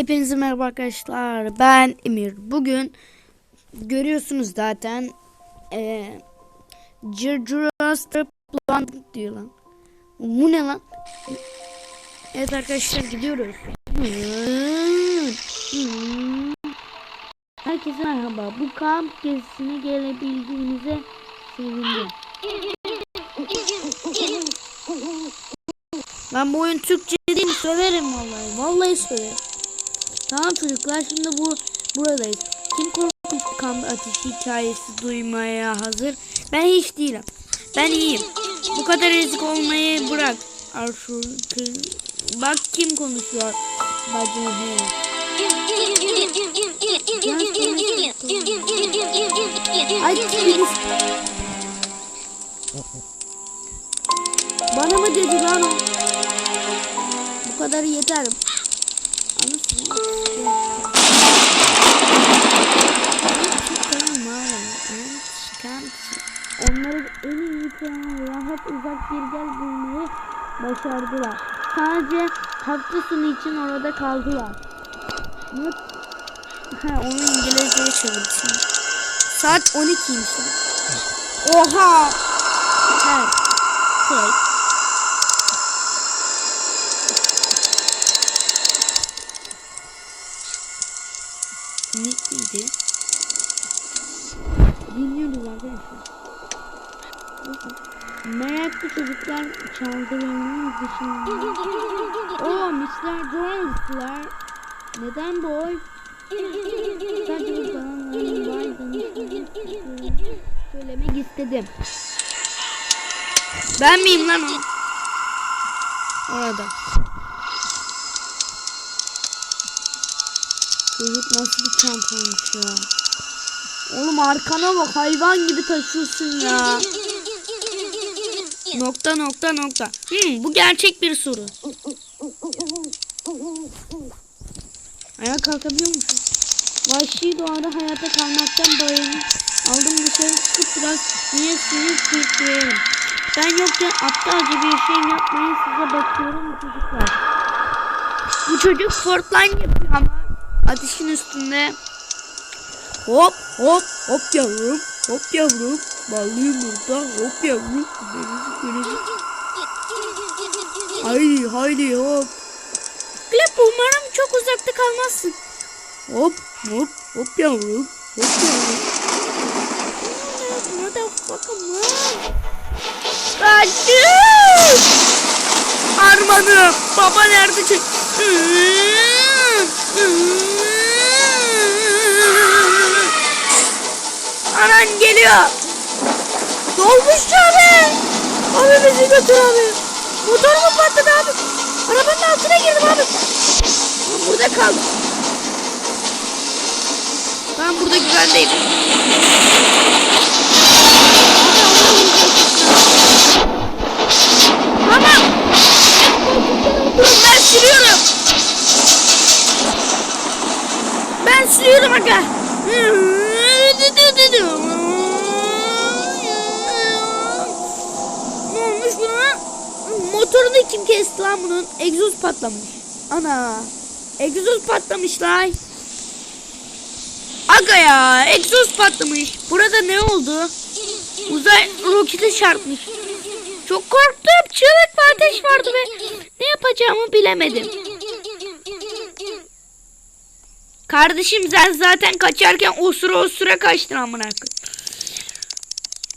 Hepinize merhaba arkadaşlar. Ben Emir. Bugün görüyorsunuz zaten eee Jurassic Plant diyor lan. Bu ne lan? Evet arkadaşlar gidiyoruz. Herkese merhaba. Bu kamp gezisine gelebildiğinize sevindim. Ben bu oyun Türkçe değil mi? Söverim vallahi. Vallahi söverim. Tamam çocuklar şimdi bu buradayız. Kim korkunç kamp ateşi hikayesi duymaya hazır? Ben hiç değilim. Ben iyiyim. Bu kadar ezik olmayı bırak. Arşur bak kim konuşuyor. Bacım he. Ay. Bana mı dedi lan o? Bu kadar yeter. Bir gel bulmayı başardılar. Sadece sonu için orada kaldılar. Not Ha onu İngilizceye çevirdim. Saat 12'ymiş lan. Oha! Her. Tek. Netliydi. Dinliyoruz arkadaşlar. Meraklı çocuklar çaldırının dışında. Oo Mr. Jones'lar. Neden boy? Sadece bu vardığını söylemek istedim. Ben miyim lan o? Orada. Çocuk nasıl bir olmuş ya? Oğlum arkana bak hayvan gibi taşıyorsun ya. Nokta nokta nokta. Hmm, bu gerçek bir soru. Ayağa kalkabiliyor musun? Vahşi doğada hayatta kalmaktan bayını aldım dışarı çıkıp biraz niye sinir sürtüyorum. Ben yokken aptalca bir şey yapmayın size bakıyorum çocuklar. Bu çocuk Fortnite yapıyor ama ateşin üstünde. Hop hop hop yavrum hop yavrum ballı yumurta hop yavrum. Haydi haydi hop. Klep umarım çok uzakta kalmazsın. Hop hop hop yavrum hop yavrum. Kaçın Armanım baba nerede çek Anan geliyor. Dolmuş abi. Abi bizi götür abi. Motor mu patladı abi? Arabanın altına girdim abi. Ben burada kaldım. Ben burada güvendeyim. Tamam. Durun ben sürüyorum. Ben sürüyorum aga. Ne olmuş buna? Motorunu kim kesti lan bunun? Egzoz patlamış. Ana. Egzoz patlamış lan. Aga ya egzoz patlamış. Burada ne oldu? Uzay rokete çarpmış. Çok korktum. Çığlık ve ateş vardı ve ne yapacağımı bilemedim. Kardeşim sen zaten kaçarken osura osura kaçtın amına koyayım.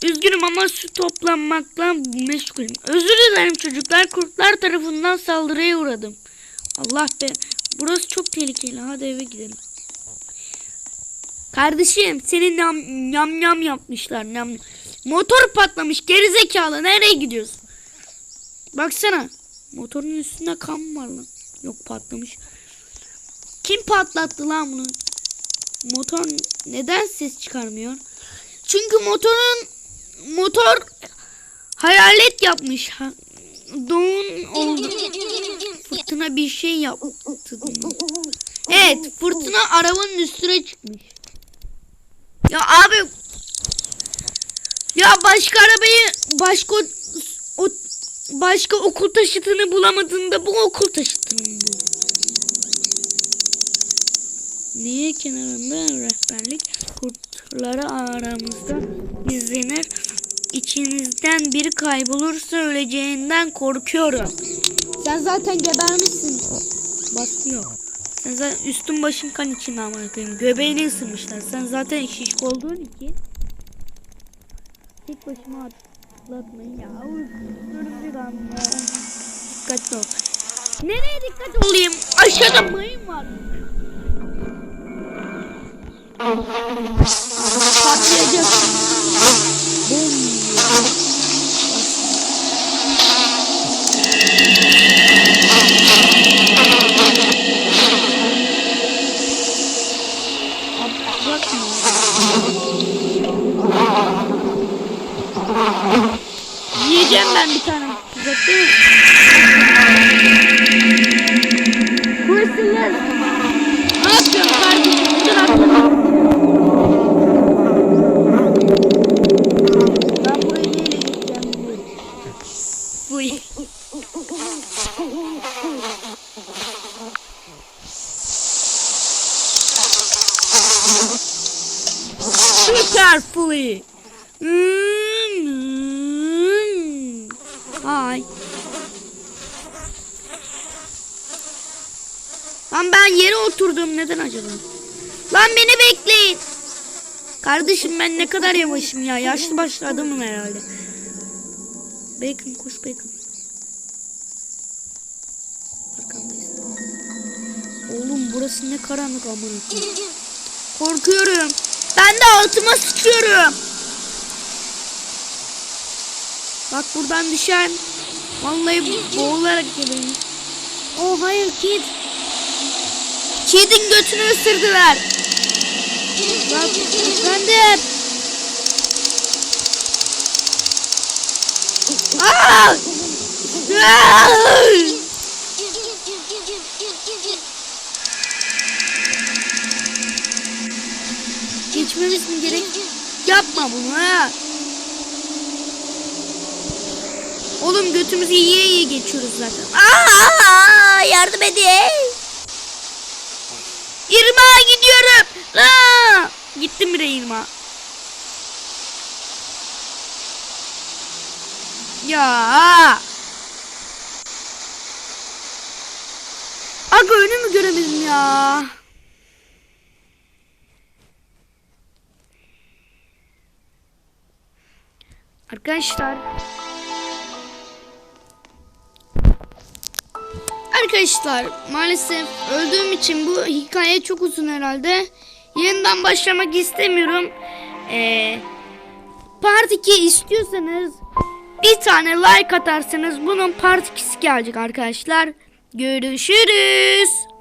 Üzgünüm ama su toplanmakla meşgulüm. Özür dilerim çocuklar. Kurtlar tarafından saldırıya uğradım. Allah be. Burası çok tehlikeli. Hadi eve gidelim. Kardeşim senin yam yam, yam yapmışlar. Yam. Motor patlamış. Gerizekalı. Nereye gidiyorsun? Baksana. Motorun üstünde kan var lan. Yok patlamış. Kim patlattı lan bunu? Motor neden ses çıkarmıyor? Çünkü motorun motor hayalet yapmış. Ha, Doğun oldu. Fırtına bir şey yaptı. Evet, fırtına arabanın üstüne çıkmış. Ya abi ya başka arabayı başka o, başka okul taşıtını bulamadığında bu okul taşıtını mı bu? Niye kenarında rehberlik kurtları aramızda izlenir. İçinizden biri kaybolursa öleceğinden korkuyorum. Sen zaten gebermişsin. Baskı yok. Sen zaten üstün başın kan içinde amına koyayım. Göbeğini ısırmışlar. Sen zaten şişko olduğun için tek başıma atlatmayın ya. Örümcek anne. Dikkatli ol. Nereye dikkat olayım? Aşağıda mayın var. Patlayacak. Bum. Yiyeceğim ben bir tane tuzak değil mi? Buy. Carefully. Mm-hmm. Hi. Lan ben yere oturdum neden acaba? Lan beni bekleyin. Kardeşim ben ne kadar yavaşım ya. Yaşlı başlı adamım herhalde. Bacon kuş bacon. Arkandayız. Oğlum burası ne karanlık amına. Korkuyorum. Ben de altıma sıçıyorum. Bak buradan düşen vallahi boğularak geliyorum. Oh hayır kid. Kidin götünü ısırdılar. Bak ben de Aa! Aa! Geçmemiz mi gerek? Yapma bunu ha. Oğlum götümüzü yiye yiye geçiyoruz zaten. Aa, yardım edin. İrmağa gidiyorum. Aa, gittim bile İrmağa. Ya. Aga önümü göremedim ya. Arkadaşlar. Arkadaşlar maalesef öldüğüm için bu hikaye çok uzun herhalde. Yeniden başlamak istemiyorum. Ee, part 2 istiyorsanız bir tane like atarsanız bunun part 2'si gelecek arkadaşlar. Görüşürüz.